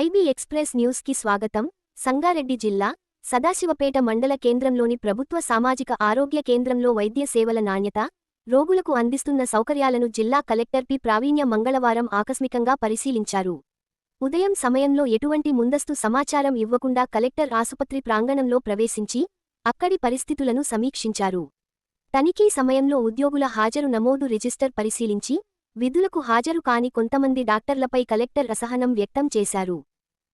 IB express న్యూస్కి స్వాగతం. సంగారెడ్డి జిల్లా సదాశివపేట మండల కేంద్రంలోని ప్రభుత్వ సామాజిక ఆరోగ్య కేంద్రంలో వైద్య సేవల నాణ్యత రోగులకు అందిస్తున్న సౌకర్యాలను జిల్లా కలెక్టర్ పి. ప్రావీణ్య మంగళవారం ఆకస్మికంగా పరిశీలించారు. ఉదయం సమయంలో ఎటువంటి ముందస్తు సమాచారం ఇవ్వకుండా కలెక్టర్ ఆసుపత్రి ప్రాంగణంలో ప్రవేశించి అక్కడి పరిస్థితులను సమీక్షించారు. తనిఖీ సమయంలో ఉద్యోగుల హాజరు నమోదు రిజిస్టర్ పరిశీలించి విధులకు హాజరు కాని కొంతమంది డాక్టర్లపై కలెక్టర్ అసహనం వ్యక్తం చేశారు.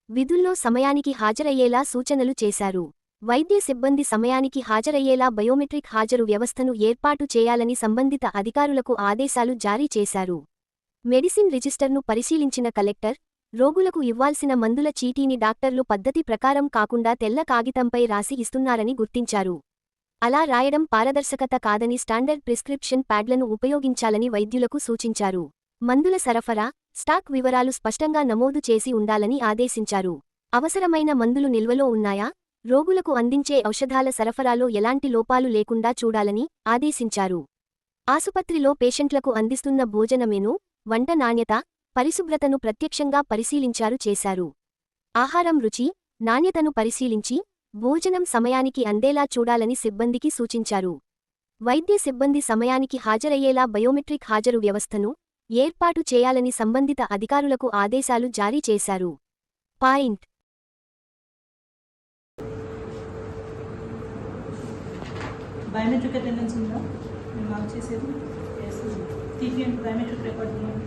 విధుల్లో సమయానికి హాజరయ్యేలా సూచనలు చేశారు. వైద్య సిబ్బంది సమయానికి హాజరయ్యేలా బయోమెట్రిక్ హాజరు వ్యవస్థను ఏర్పాటు చేయాలని సంబంధిత అధికారులకు ఆదేశాలు జారీ చేశారు. మెడిసిన్ రిజిస్టర్ను పరిశీలించిన కలెక్టర్ రోగులకు ఇవ్వాల్సిన మందుల చీటీని డాక్టర్లు పద్ధతి ప్రకారం కాకుండా తెల్ల కాగితంపై రాసి ఇస్తున్నారని గుర్తించారు. అలా రాయడం పారదర్శకత కాదని స్టాండర్డ్ ప్రిస్క్రిప్షన్ ప్యాడ్లను ఉపయోగించాలని వైద్యులకు సూచించారు. మందుల సరఫరా స్టాక్ వివరాలు స్పష్టంగా నమోదు చేసి ఉండాలని ఆదేశించారు. అవసరమైన మందులు నిల్వలో ఉన్నాయా? రోగులకు అందించే ఔషధాల సరఫరాలో ఎలాంటి లోపాలు లేకుండా చూడాలని ఆదేశించారు. ఆసుపత్రిలో పేషెంట్లకు అందిస్తున్న భోజనమేను వంట నాణ్యత పరిశుభ్రతను ప్రత్యక్షంగా పరిశీలించారు చేశారు. ఆహారం రుచి నాణ్యతను పరిశీలించి భోజనం సమయానికి అందేలా చూడాలని సిబ్బందికి సూచించారు. వైద్య సిబ్బంది సమయానికి హాజరయ్యేలా బయోమెట్రిక్ హాజరు వ్యవస్థను ఏర్పాటు చేయాలని సంబంధిత అధికారులకు ఆదేశాలు జారీ చేశారు. పాయింట్. బయోమెట్రిక్ అటెండెన్స్ ఉందా? మేము మార్క్ చేసేది? తీపియండి బయోమెట్రిక్ రికార్డ్ ఉందండి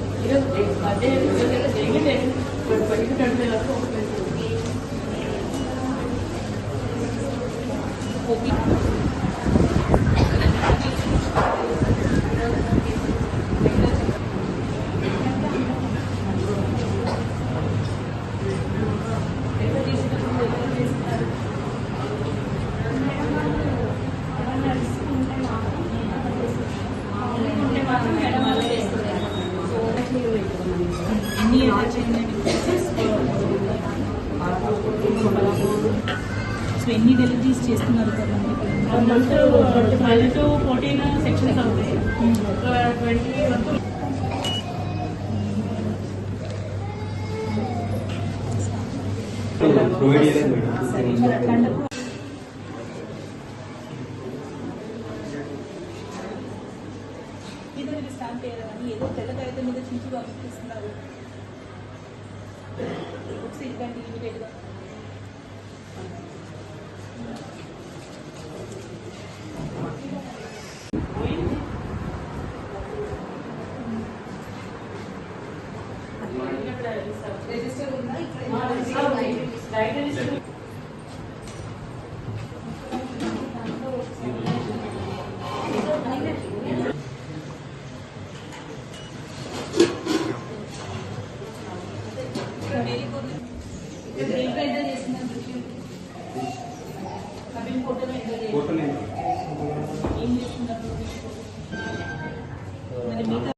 ఎంత ఉంది సో ఎన్ని డెలివరీస్ చేస్తున్నారు సార్ టు ఫోర్టీన్ సెక్షన్స్ అవుతాయి ట్వంటీ ప్రొవైడ్ ఏదో తెల్ల కాగితం మీద చించి పంపిస్తున్నారు Register unna? ఫోటో నేను